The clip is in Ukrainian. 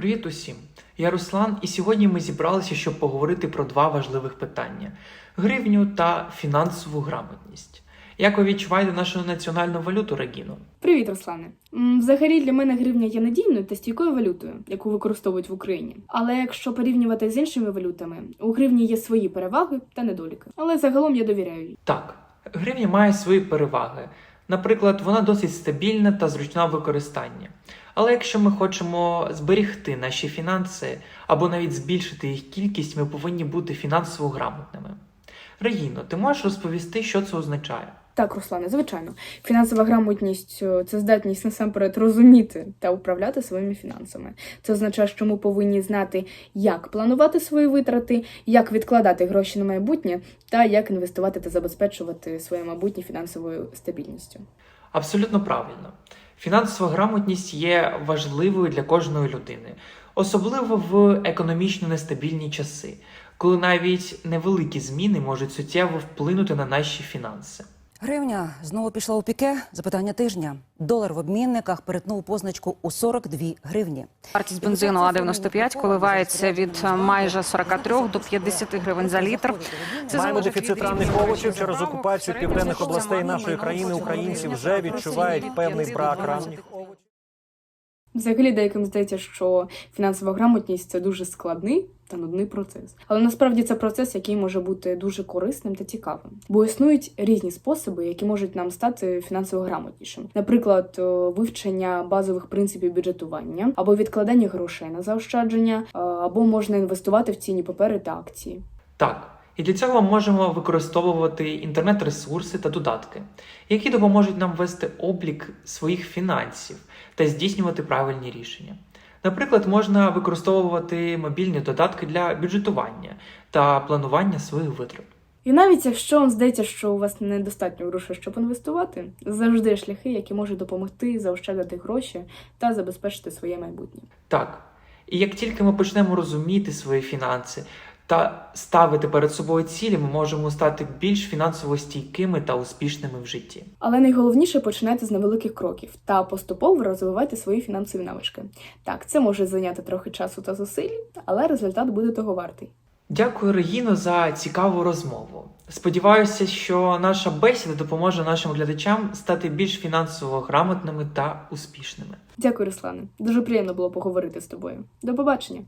Привіт усім! Я Руслан, і сьогодні ми зібралися, щоб поговорити про два важливих питання: гривню та фінансову грамотність. Як ви відчуваєте нашу національну валюту Регіно? Привіт, Руслане. Взагалі для мене гривня є надійною та стійкою валютою, яку використовують в Україні. Але якщо порівнювати з іншими валютами, у гривні є свої переваги та недоліки. Але загалом я довіряю їй. Так, гривня має свої переваги. Наприклад, вона досить стабільна та зручна в використанні. Але якщо ми хочемо зберігти наші фінанси або навіть збільшити їх кількість, ми повинні бути фінансово грамотними. Регіно, ти можеш розповісти, що це означає? Так, Руслане, звичайно, фінансова грамотність е, це здатність насамперед розуміти та управляти своїми фінансами. Це означає, що ми повинні знати, як планувати свої витрати, як відкладати гроші на майбутнє, та як інвестувати та забезпечувати своє майбутнє фінансовою стабільністю. Абсолютно правильно. Фінансова грамотність є важливою для кожної людини, особливо в економічно нестабільні часи, коли навіть невеликі зміни можуть суттєво вплинути на наші фінанси. Гривня знову пішла у піке. Запитання тижня. Долар в обмінниках перетнув позначку у 42 гривні. Вартість бензину А95 коливається від е, майже 43 до 50 гривень за літр. Це Маємо дефіцит ранних овочів через окупацію південних областей нашої країни. Українці вже відчувають певний брак до 12. ранніх овочів. Взагалі, деяким здається, що фінансова грамотність це дуже складний та нудний процес. Але насправді це процес, який може бути дуже корисним та цікавим, бо існують різні способи, які можуть нам стати фінансово грамотнішим. Наприклад, е, вивчення базових принципів бюджетування або відкладання грошей на заощадження, е, або можна інвестувати в цінні папери та акції. Так, і для цього ми можемо використовувати інтернет-ресурси та додатки, які допоможуть нам вести облік своїх фінансів та здійснювати правильні рішення. Наприклад, можна використовувати мобільні додатки для бюджетування та планування своїх витрат. І навіть якщо вам здається, що у вас недостатньо грошей, щоб інвестувати, завжди є шляхи, які можуть допомогти заощадити гроші та забезпечити своє майбутнє. Так. І як тільки ми почнемо розуміти свої фінанси та ставити перед собою цілі, ми можемо стати більш фінансово стійкими та успішними в житті. Але найголовніше починайте з невеликих кроків та поступово розвивайте свої фінансові навички. Так, це може зайняти трохи часу та зусиль, але результат буде того вартий. Дякую, Регіно, за цікаву розмову. Сподіваюся, що наша бесіда допоможе нашим глядачам стати більш фінансово грамотними та успішними. Дякую, Руслане. Дуже приємно було поговорити з тобою. До побачення.